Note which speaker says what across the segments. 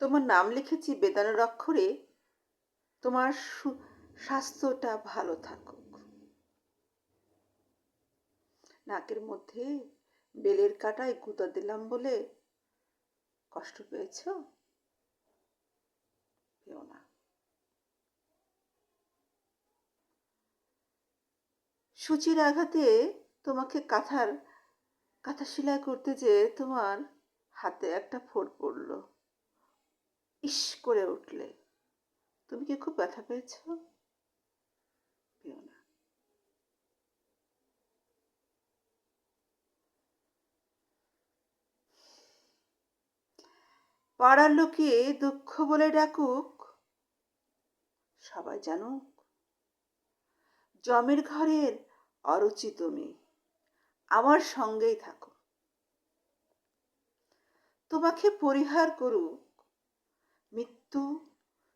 Speaker 1: তোমার নাম লিখেছি বেদানোর অক্ষরে তোমার স্বাস্থ্যটা ভালো থাকুক। নাকের মধ্যে বেলের কাটায় গুঁতা দিলাম বলে কষ্ট পেয়েছ? না। সূচির আঘাতে তোমাকে কাঁথার কাঁথা সেলাই করতে যে তোমার হাতে একটা ফোড় পড়ল। ইস করে উঠলে। তুমি কি খুব ব্যথা পেয়েছ? না। পাড়ার লোকে দুঃখ বলে ডাকুক, সবাই জানুক। জমের ঘরের অরুচি তুমি, আমার সঙ্গেই থাকো। তোমাকে পরিহার করুক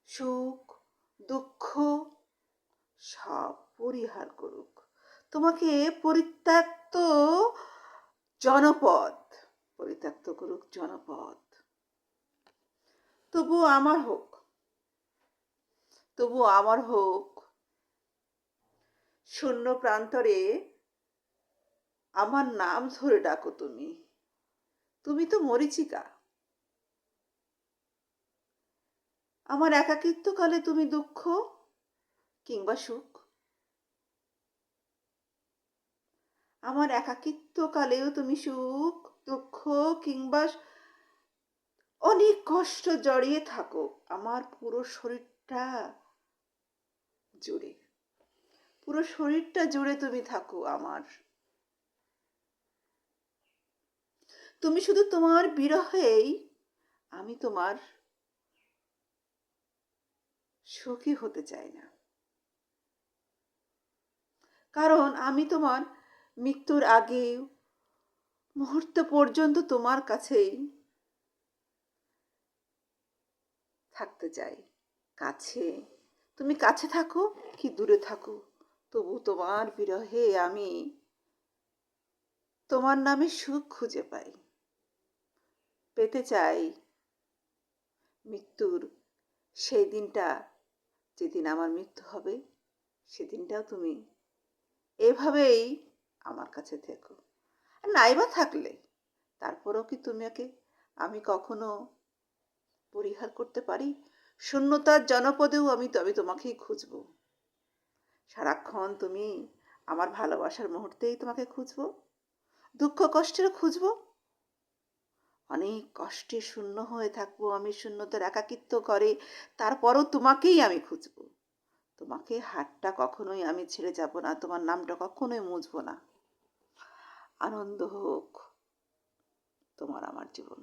Speaker 1: সুখ, দুঃখ সব পরিহার করুক। তোমাকে পরিত্যক্ত জনপদ, পরিত্যক্ত করুক জনপদ। তবু আমার হোক, তবু আমার হোক, শূন্য প্রান্তরে আমার নাম ধরে ডাকো তুমি। তুমি তো মরিচিকা। আমার একাকিত্বকালে তুমি দুঃখ কিংবা সুখ? আমার একাকিত্বকালেও তুমি সুখ, দুঃখ কিংবা অনেক কষ্ট জড়িয়ে থাকো। আমার পুরো শরীরটা জুড়ে। পুরো শরীরটা জুড়ে তুমি থাকো আমার। তুমি শুধু তোমার বিরহেই, আমি তোমার সুখী হতে চাই না। কারণ আমি তোমার মৃত্যুর আগে মুহূর্ত পর্যন্ত তোমার কাছেই থাকতে চাই। কাছে, তুমি কাছে থাকো কি দূরে থাকো, তবু তোমার বিরহে আমি তোমার নামে সুখ খুঁজে পাই। পেতে চাই মৃত্যুর সেই দিনটা যেদিন আমার মৃত্যু হবে, সেদিনটাও তুমি এভাবেই আমার কাছে থেকো। নাইবা থাকলে, তারপরেও কি তুমি তোমাকে আমি কখনো পরিহার করতে পারি? শূন্যতার জনপদেও আমি তবে তোমাকেই খুঁজবো। সারাক্ষণ তুমি আমার ভালোবাসার মুহূর্তেই তোমাকে খুঁজবো? দুঃখ কষ্টেরও খুঁজবো? অনেক কষ্টে শূন্য হয়ে থাকব, আমি শূন্যতার একাকিত্ব করে, তারপরও তোমাকেই আমি খুঁজব। তোমাকে হাতটা কখনোই আমি ছেড়ে যাব না, তোমার নামটা কখনোই মুছবো না। আনন্দ হোক তোমার আমার জীবন।